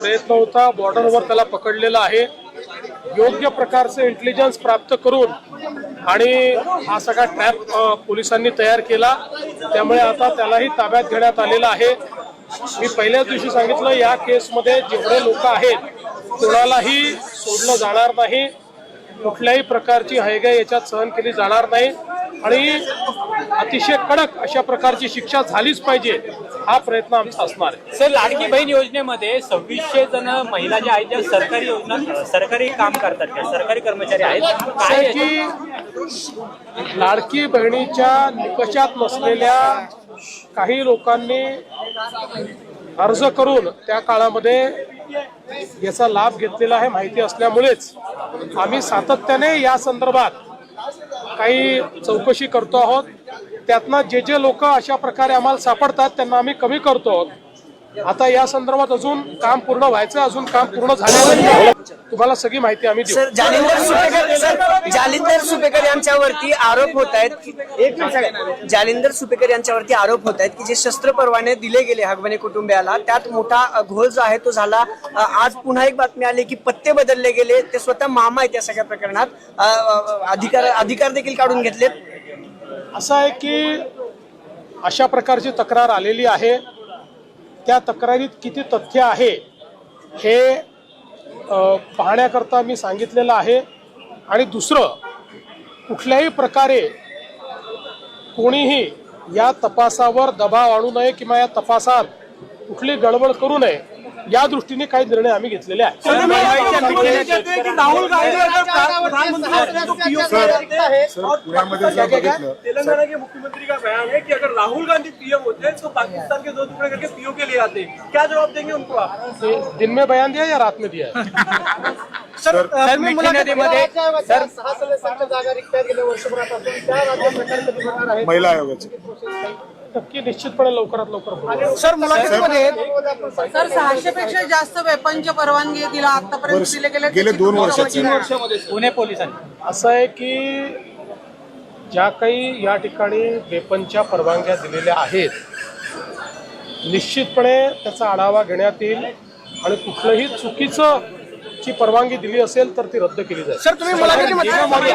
प्रयत्न होता बॉर्डरवर त्याला पकडलेला आहे. योग्य प्रकारचे इंटेलिजन्स प्राप्त करून आणि हा सगळा ट्रॅप पोलिसांनी तयार केला. त्यामुळे आता त्यालाही ताब्यात घेण्यात आलेला आहे. मी पहिल्याच दिवशी सांगितलं या केसमध्ये जेवढे लोक आहेत कोणालाही सोडलं जाणार नाही. कुठल्याही प्रकारची हयगय याच्यात सहन केली जाणार नाही. आणि अतिशय कडक अशा प्रकारची शिक्षा झालीच पाहिजे हा प्रयत्न आमचा असणार आहे. सर लाडकी बहीण योजनेमध्ये सव्वीसशे जण महिला ज्या आहेत ज्या सरकारी योजना सरकारी काम करतात त्या सरकारी कर्मचारी आहेत? काय की लाडकी बहिणीच्या निकषात नसलेल्या काही लोकांनी अर्ज करून त्या काळामध्ये याचा लाभ घेतलेला आहे माहिती असल्यामुळेच. आम्ही सातत्याने या संदर्भात काही चौकशी करतो आहोत. त्यातनं जे जे लोक अशा प्रकारे आम्हाला सापडतात त्यांना आम्ही कमी करतो आहोत. आता या संदर्भात अजून काम पूर्ण व्हायचं अजून काम पूर्ण झालेलं नाही. तुम्हाला सगळी माहिती आम्ही देऊ. सर जालिंदर सुपेकर सर जालिंदर सुपेकर यांच्यावरती आरोप होत आहेत की- एक मिनिट. जालिंदर सुपेकर यांच्यावरती आरोप होत आहेत की जे शस्त्र परवाने दिले गेले हगवणे कुटुंबियाला त्यात मोठा अ, घोळ जो आहे तो झाला. अ, आज पुन्हा एक बातमी आली की पत्ते बदलले गेले. ते स्वतः मामा आहेत या सगळ्या प्रकरणात. अ, अ, अधिकार अधिकार देखील काढून घेतलेत. असं आहे की अशा प्रकारची तक्रार आलेली आहे. त्या तक्रारीत किती तथ्य आहे हे पाहण्याकरता मी सांगितलेलं आहे. आणि दुसरं कुठल्याही प्रकारे कोणीही या तपासावर दबाव आणू नये किंवा या तपासात कुठली गडबड करू नये या दृष्टीने काही निर्णय आम्ही घेतलेले आहेत राहुल गांधी अगर प्रधानमंत्री होते तो पीओ सर पुण्यामध्ये जर बघितलं तेलंगाना के मुख्यमंत्री का बयान है कि अगर राहुल गांधी पीएम होते तो पाकिस्तान के दो टुकड़े करके पीओ के लिए आते क्या जवाब देंगे उनको आप ते दिन में बयान दिया या रात में दिया है सर सर मिठी नदीमध्ये सर महिला आयोगाची नक्की निश्चितपणे लवकरात लवकर. सर मुलाखतीमध्ये सर सहाशे पेक्षा जास्त वेपनच्या परवानगी दिला आतापर्यंत वर्ष- दिले गेले गेले दोन वर्षाचे. पुणे पोलिसांनी. असं आहे की ज्या काही या ठिकाणी वेपनच्या परवानग्या दिलेल्या आहेत निश्चितपणे त्याचा आढावा घेण्यात येईल आणि कुठलंही चुकीचं ची परवानगी दिली असेल तर ती रद्द केली जाईल. सर तुम्ही मुलाखतीमध्ये